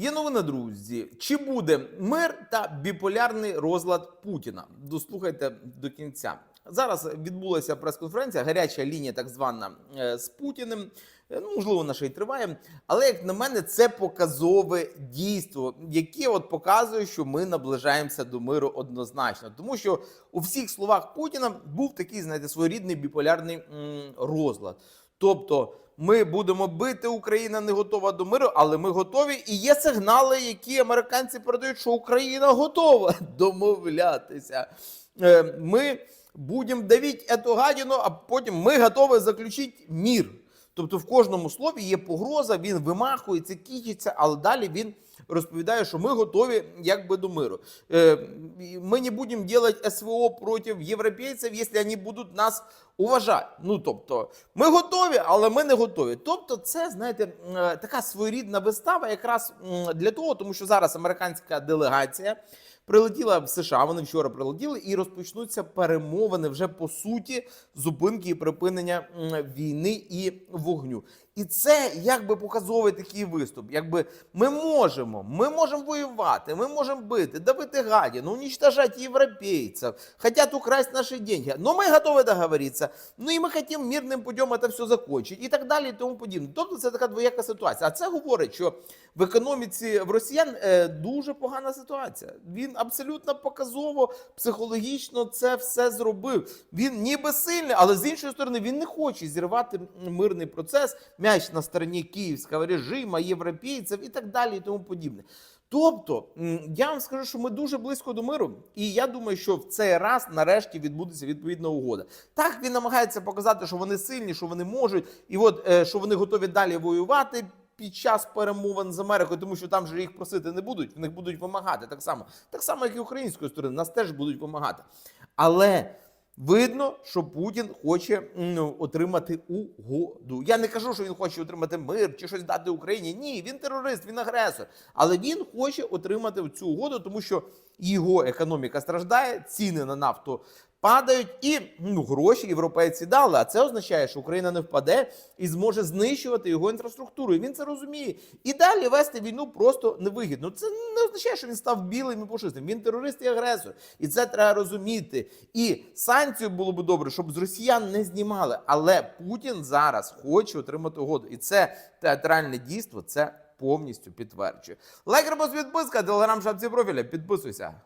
Є новина, друзі. Чи буде мир та біполярний розлад Путіна? Дослухайте до кінця. Зараз відбулася прес-конференція, гаряча лінія, так звана е, з Путіним. Е, Ну, можливо, вона ще й триває. Але як на мене, це показове дійство, яке от показує, що ми наближаємося до миру однозначно. Тому що у всіх словах Путіна був такий, знаєте, своєрідний біполярний розлад. Тобто, ми будемо бити, Україна не готова до миру, але ми готові. І є сигнали, які американці передають, що Україна готова домовлятися. Е, Ми будемо давити эту гадіну, а потім ми готові заключити мір. Тобто в кожному слові є погроза, він вимахується, кічиться, але далі він розповідає, що ми готові якби до миру. Е, Ми не будемо робити СВО проти європейців, якщо вони будуть нас уважати. Ну тобто, ми готові, але ми не готові. Тобто, це знаєте, е, така своєрідна вистава, якраз для того, тому що зараз американська делегація. Прилетіла в США, вони вчора прилетіли і розпочнуться перемовини вже по суті зупинки і припинення війни і вогню. І це якби показовий такий виступ. Якби ми можемо, ми можемо воювати, ми можемо бити, давити гадину, уничтожать європейців, хотят украсть наші деньги. Но ми готові договоритися. Ну і ми хочемо мирним путем це все закончити і так далі, і тому подібне. Тобто це така двояка ситуація. А це говорить, що в економіці в росіян е, дуже погана ситуація. Він абсолютно показово, психологічно це все зробив. Він ніби сильний, але з іншої сторони він не хоче зірвати мирний процес, м'яч на стороні київського режиму, європейців і так далі, і тому подібне. Тобто, я вам скажу, що ми дуже близько до миру, і я думаю, що в цей раз нарешті відбудеться відповідна угода. Так він намагається показати, що вони сильні, що вони можуть, і от е, що вони готові далі воювати під час перемовин з Америкою, тому що там же їх просити не будуть, в них будуть вимагати так само, так само, як і української сторони, нас теж будуть вимагати. Але видно, що Путін хоче отримати угоду. Я не кажу, що він хоче отримати мир чи щось дати Україні. Ні, він терорист, він агресор. Але він хоче отримати цю угоду, тому що його економіка страждає, ціни на нафту падають, і ну, гроші європейці дали. А це означає, що Україна не впаде і зможе знищувати його інфраструктуру. І він це розуміє. І далі вести війну просто невигідно. Це не означає, що він став білим і пушистим. Він терорист і агресор. І це треба розуміти. І санкцію було б добре, щоб з росіян не знімали. Але Путін зараз хоче отримати угоду. І це театральне дійство. Це повністю підтверджує. Лайк, репост, підписка, телеграм, шапці профіля. Підписуйся.